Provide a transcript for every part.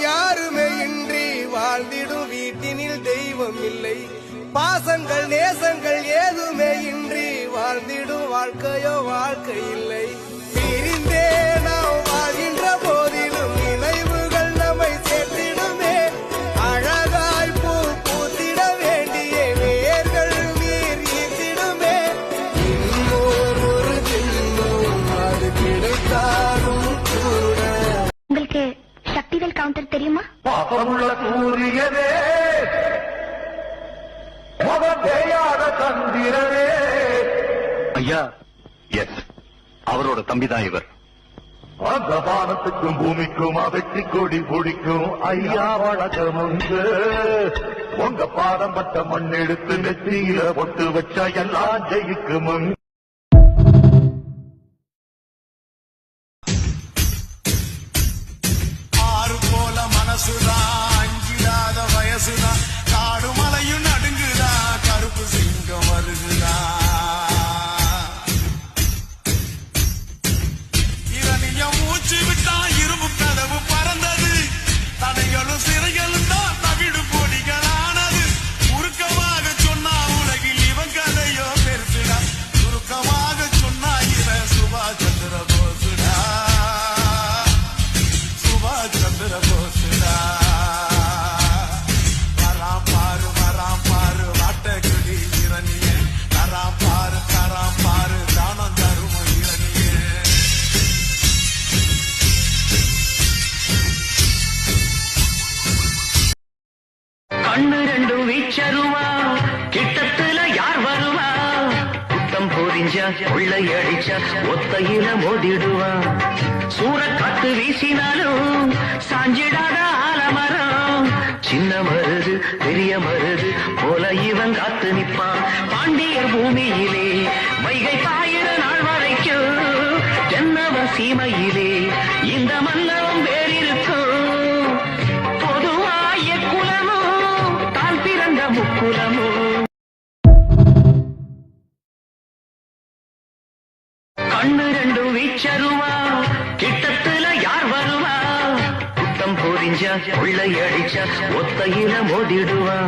யாருமே இன்றி வாழ்ந்திடும் வீட்டினில் தெய்வம் இல்லை. பாசங்கள் நேசங்கள் ஏதுமே இன்றி வாழ்ந்திடும் வாழ்க்கையோ வாழ்க்கை இல்லை. பாசமுள்ள சூரியனே முகம் தேயாத தந்திரனே ஐயா எஸ் அவரோட தம்பிதான் இவர். அந்த வானத்துக்கும் பூமிக்கும் வெற்றி கொடி பிடிக்கும் ஐயா வழக்கமுங்க உங்க பாதம் பட்ட மண் எடுத்து நெத்தியில பொட்டு வச்சா எல்லாம் ஜெயிக்குமுங்க கண்ணு ரெண்டும் வீச்சருவா கிட்டத்துல யார் வருவா? குத்தம் உள்ளை கொள்ளையடிச்சா ஒத்தையில மோதிடுவா. சூற காத்து வீசினாலும் சாஞ்சிடாத ஆலமரம். சின்ன மருது பெரிய மருது போல இவன் காத்து நிற்பான். பாண்டியர் பூமியிலே வைகை பாயிர நாள் வரைக்கும் தென்னவ சீமையிலே இந்த மன்னவம் வேறிருக்கும் பிறந்த கண்ணு ரெண்டும் வீச்சருவா கிட்டத்துல யார் வருவா? குத்தம் போரிஞ்சா கொள்ளையடிச்சா ஒத்தையில மோதிடுவா.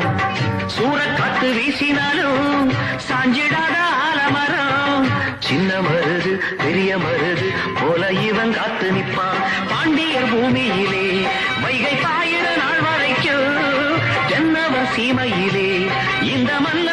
சூறக்காத்து வீசினாலும் சாஞ்சிடாத ஆலமரம். சின்ன மருது பெரிய மருது போல இவன் காத்து நிப்பான். பாண்டியர் பூமியிலே இந்த மன்ன